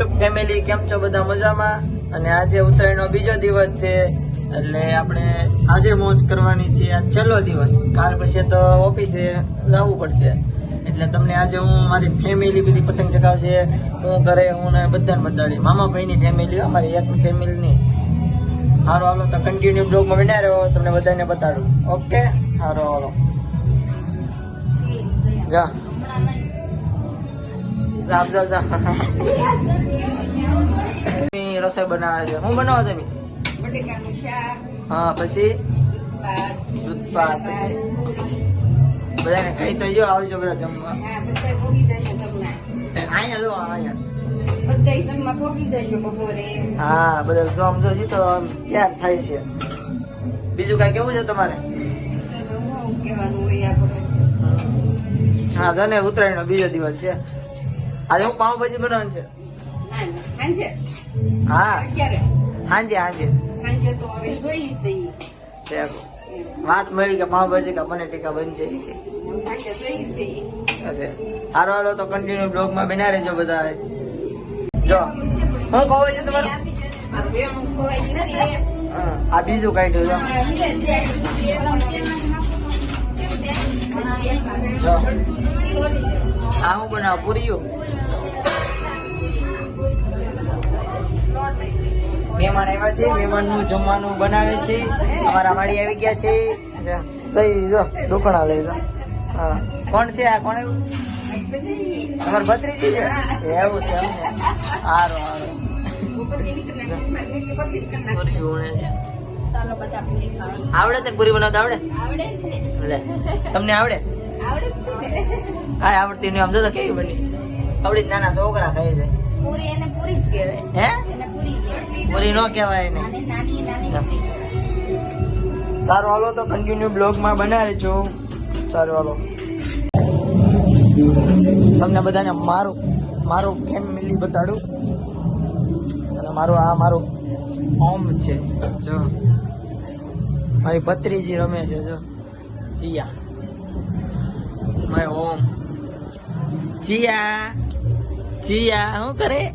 YouTube family કેમ છો બધા મજામાં? અને આજે ઉત્તરાયણનો બીજો દિવસ છે એટલે આપણે આજે મોજ કરવાની છે. આ છેલ્લો દિવસ. કાલ પછી તો ઓફિસે જવું પડશે. એટલે તમને આજે હું મારી ફેમિલી બધી પતંગ ચગાવશે. હું ઘરે હું ને બધાને બતાડી મામા ભાઈની ફેમિલી અમારી એક ફેમિલી નહીં સારું હાલો તો કન્ટિન્યુ બ્લોગમાં બન્યા રહ્યો તમને બધાને બતાડું. ઓકે સારો હાલો. જા. રસોઈ બનાવે છે. હું બનાવો તમે? હા પછી? ભાત દૂધ પાક પછી બધાને કહી તો જો આવજો બધા જમવા. અહીંયા જો અહીંયા. હા બધા જો સમજો છે તો આમ તૈયાર થાય છે? બીજું કઈ કેવું છે તમારે? હું કહેવાનું હોય આપણે હા જો ને બીજો દિવસ છે. આજે હું પાઉંભાજી બનાવવાનું છે. હા. હાંજે હાંજે હાંજે તો હવે જોઈ જઈએ વાત મળી કે પાવભાજી કા મને ટીકા બનશે હારો હારો તો કન્ટિન્યુ બ્લોગમાં બન્યા રહેજો બધા. જો. હું કહું છું તમારું? આ બીજું કાઢ્યું આ હું બનાવ? પૂરીઓ? મહેમાન આવ્યા છે મહેમાનનું જમવાનું બનાવે છે. અમારા માળી આવી ગયા છે. જો જો દુકણા લઈ જો. હા. કોણ છે આ? કોણ એવું તમાર ભત્રીજી છે. એવું છે સારું સારું છે આવડે તને પૂરી બનાવતા આવડે? આવડે છે તમને આવડે? આવડે હા આવડતી નહીં આમ તો કેવી બની? આવડી નાના છોકરા કહે છે. પૂરી એને પૂરી જ કહેવાય. હે? એને પૂરી પૂરી નો કહેવાય એને. સારું હાલો તો કન્ટિન્યુ બ્લોગમાં બનાવી રહેજો સારું હાલો. તમને બધાને મારું મારું ફેમિલી બતાડું. અને મારું આ મારું હોમ છે. જો. મારી ભત્રીજી રમે છે, જો. Jiya. My home Jiya. Jiya શું કરે.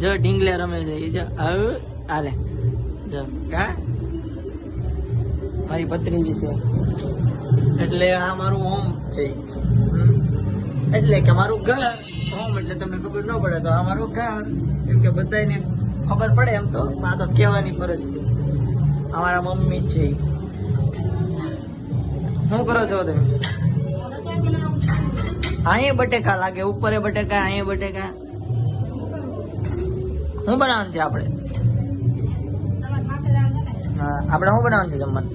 જો, ઢીંગલે રમે છે, ઈ જો. હાલે. જો, કા? મારી ભત્રીજી છે. એટલે આ મારું હોમ છે. એટલે કે મારું ઘર. હોમ એટલે તમને ખબર ન પડે તો આ મારું ઘર. કેમ કે બધાને ખબર પડે એમ તો? આ તો કહેવાની ફરજ છે. અમારા મમ્મી છે શું કરો છો તમે? અહીંયા બટેકા લાગે ઉપરે બટેકા અહીંયા બટેકા. શું બનાવવાનું છે આપણે? હા આપણે શું બનાવવાનું છે જમવાનું?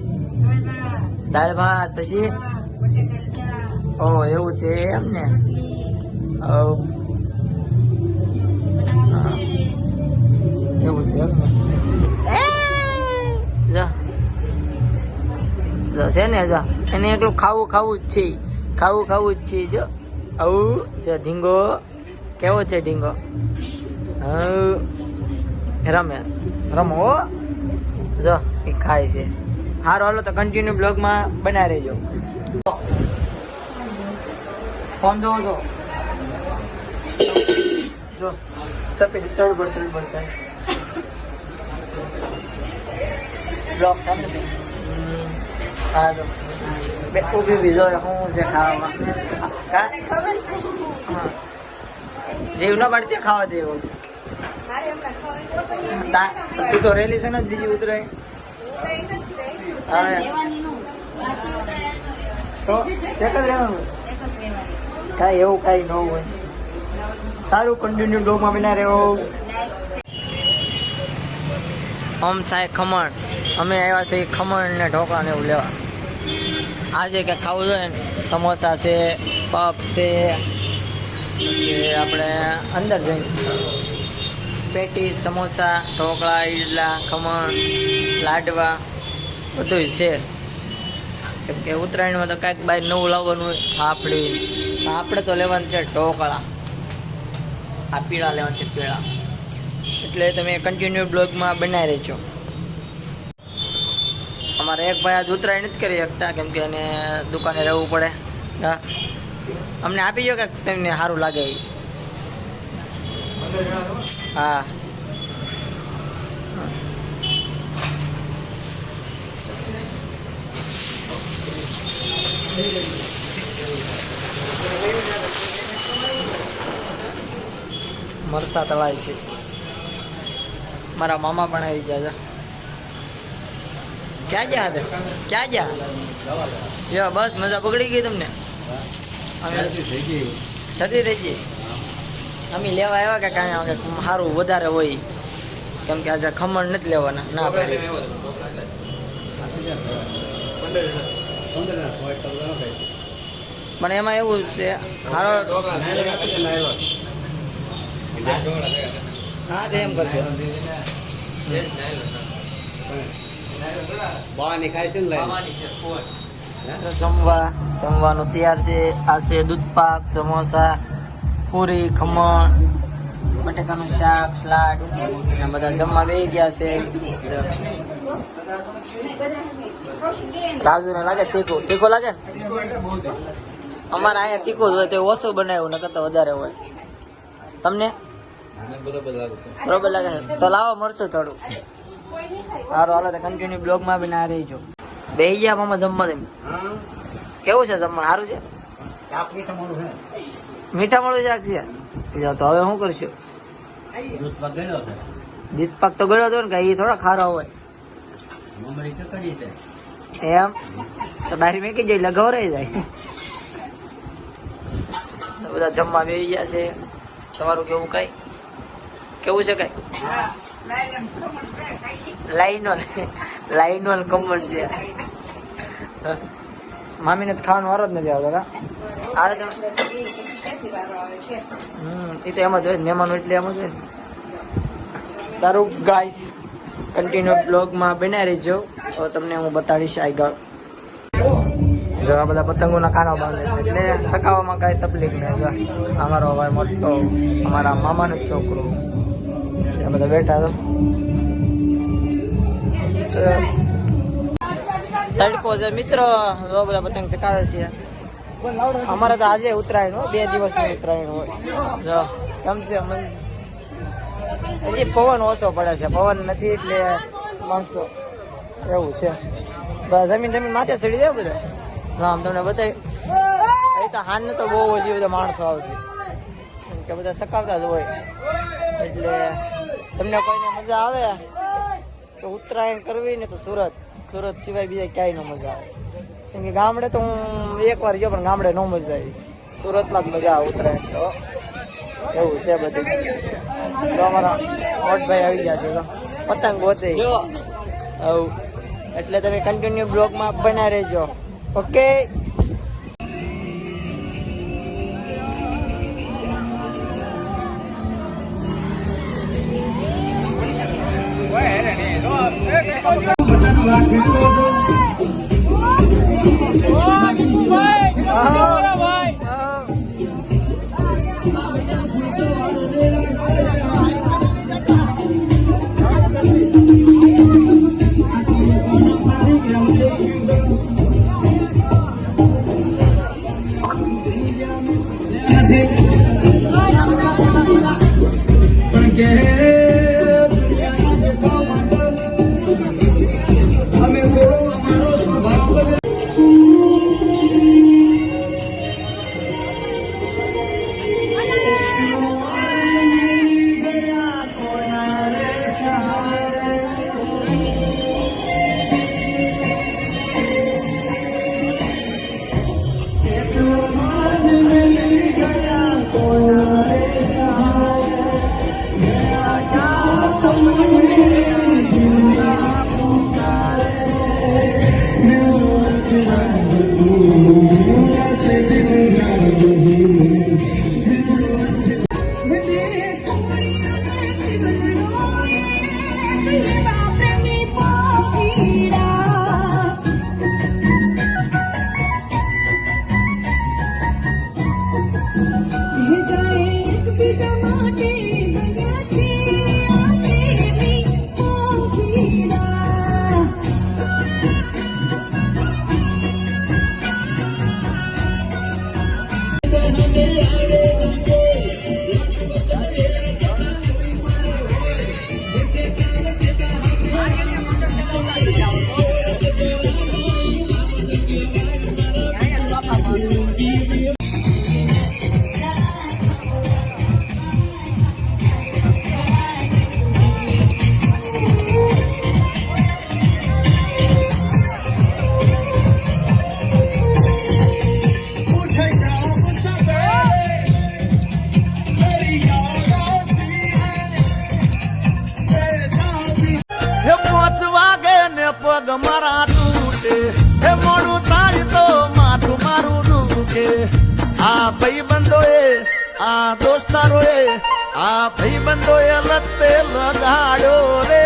દાળ ભાત પછી? ઓ એવું છે એમ ને? એવું છે જા. છે ને, જા. એને એકલું ખાવું ખાવું જ છે. ખાવું ખાવું જ છે, જો. આવું જો ઢીંગો. કેવો છે, ઢીંગો? રમે. રમો. જો, એ ખાય છે. હારો, હાલો, તો કન્ટિન્યુ બ્લોગમાં બનાવી રહેજો. ફોન જોવો છો? જો. તપેલી, તળબડ તળબડ થાય. બ્લોગ સામે છે. હા જો બે ઊભી ઊભી જો શું છે ખાવામાં કા હા જીવ ન પાડતી ખાવા જેવું તું તો રેલી છે ને બીજી ઉતરે તો એક જ રહેવાનું કાંઈ એવું કાંઈ ન હોય સારું કન્ટિન્યુ ડોમાં બના રહેવું ઓમ સાહેબ ખમણ અમે આવ્યા છીએ ખમણ ને ઢોકળા ને એવું લેવા. આજે કે ખાવું જોઈએ ને? સમોસા છે પપ છે, પછી આપણે અંદર જઈને પેટી, સમોસા, ઢોકળા, ઈડલા, ખમણ, લાડવા બધું છે. કેમ કે ઉત્તરાયણમાં તો કાંઈક બહાર નવું લાવવાનું હોય. ફાફડી આપણે તો લેવાનું છે ઢોકળા. આ પીળા લેવાનું છે પીળા. એટલે તમે કન્ટિન્યુ બ્લોગમાં બનાવી રહેજો. અમારે એક ભાઈ આજ ઉતરાય નથી કરી શકતા, કેમ કે એને દુકાને રહેવું પડે. હા. અમને આપી જો કે તમને સારું લાગે હા. મરસા તળાય છે. મારા મામા પણ આવી ગયા છે. ક્યાં ગયા હતા? ક્યાં ગયા? યો બસ મજા પકડી ગઈ તમને. અમે રહી ગઈ. અમે લેવા આવ્યા કે કાંઈ આવે સારું વધારે હોય. કેમ કે આજે ખમણ નથી લેવાના. ના પડી. પણ એમાં એવું છે સારો હા તો એમ કરશે. બહારની ખાય છે ને લાઈન. જમવા જમવાનું તૈયાર છે. આ છે દૂધપાક સમોસા પૂરી ખમણ બટેકાનું શાક સલાડ. બધા જમવા બે ગયા છે. રાજુ ને લાગે? તીખું? તીખું લાગે? અમારે અહીંયા તીખું જ હોય તો ઓછું બનાવ્યું નકર તો વધારે હોય. તમને? બરોબર લાગે બરોબર લાગે છે. તો લાવો મરચું થોડું. સારું હાલો, તો કન્ટિન્યુ બ્લોગમાં બી ના રહીજો. બે ગયા મામા જમવા તેમ? કેવું છે જમવા? સારું છે? છે. મીઠા મળું છે. જો તો હવે શું કરશું? દૂધ દીત પાક તો ગળ્યો હતો ને કે એ થોડા ખારા હોય. એમ? તો બારી મેકી જાય લગાવ રહી જાય. બધા જમવા બેસી ગયા છે. તમારું કેવું કઈ? કેવું છે કઈ? લાઈનોલ. લાઈનોલ કમળ છે. મામીને ખાવાનો વારો જ નથી આવતો કા? આવે તો હમ એ તો એમ જ હોય મહેમાનો એટલે એમ જ હોય ને. સારું ગાઈસ કન્ટિન્યુ બ્લોગમાં બનાવી રહેજો. તો તમને હું બતાડીશ આગળ. જો આ બધા પતંગોના કાનો બાંધે એટલે સકાવવામાં કાંઈ તકલીફ નહીં અમારો ભાઈ મોટો અમારા મામાનો છોકરો. આ બધા બેઠા તો. તડકો છે મિત્રો. જો બધા પતંગ ચકાવે છે. અમારે તો આજે ઉત્તરાયણ હોય બે દિવસની ઉત્તરાયણ હોય. જો, ગમશે મન હજી પવન ઓછો પડે છે. પવન નથી એટલે માણસો એવું છે. જમીન જમીન માથે ચડી જાય બધા. હા આમ તમને બતાવી. એ તો હાન તો બહુ ઓછી બધા માણસો આવશે. કેમ કે બધા સકાવતા જ હોય. એટલે તમને કોઈને મજા આવે? તો ઉત્તરાયણ કરવી ને તો સુરત. સુરત સિવાય બીજા ક્યાંય ન મજા આવે. કેમ કે ગામડે તો હું એક વાર ગયો પણ ગામડે ન મજા આવી. સુરતમાં જ મજા આવે ઉત્તરાયણ તો. એવું છે બધું. તો અમારા મોટભાઈ આવી ગયા છે પતંગ ગોતે એટલે તમે કન્ટિન્યુ બ્લોગમાં બના રહેજો. ઓકે Oh, આ ભાઈબંધોએ લતે લગાડ્યો રે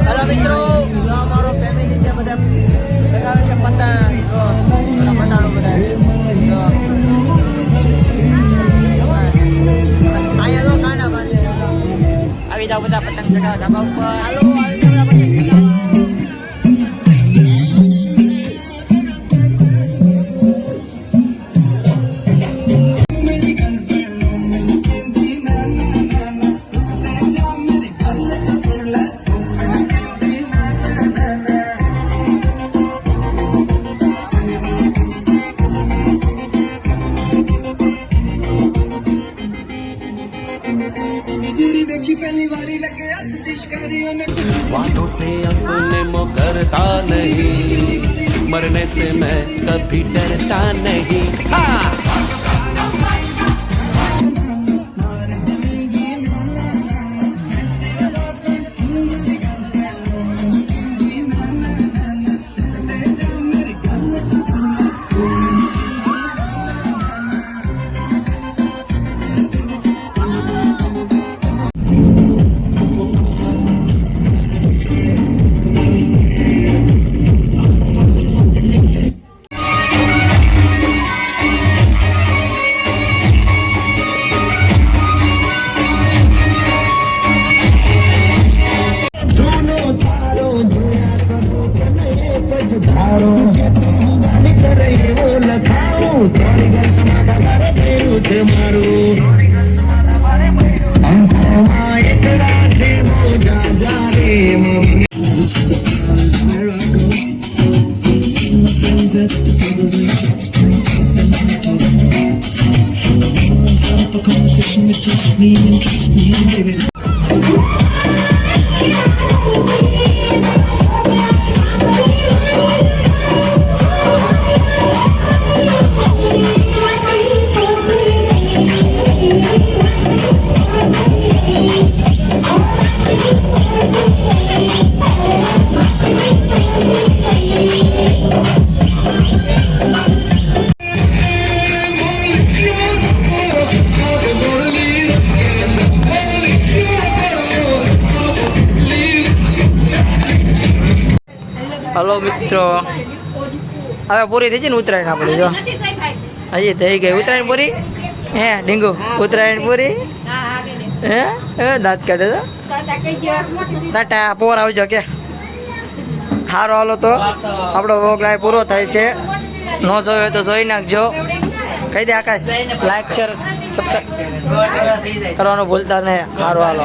હેલો મિત્રો જો અમારો ફેમિલી છે બધા ચગાવે છે પતંગ જો બધા પતંગો બધા છે. જો. અહીંયા જો કાના બાંધે જો. આવી જાવ બધા પતંગ ચગાવવા ધાબા ઉપર હાલો नहीं मरने से मैं कभी डरता नहीं हाँ! હલો મિત્રો. હવે પૂરી થઈ છે ને ઉત્તરાયણ આપણી જો. હજી થઈ ગઈ. ઉત્તરાયણ પૂરી? હે ડીંગુ. ઉત્તરાયણ પૂરી? હે હે દાંત કાઢે તો. ટાટા પોર આવજો કે. સારો હાલો તો. આપણો વ્લોગ લાઈવ પૂરો થાય છે. ન જોયો હોય તો જોઈ નાખજો. કહી દે આકાશ લાઈક શેર સબસ્ક્રાઈબ કરવાનું ભૂલતા નહીં. સારું હાલો.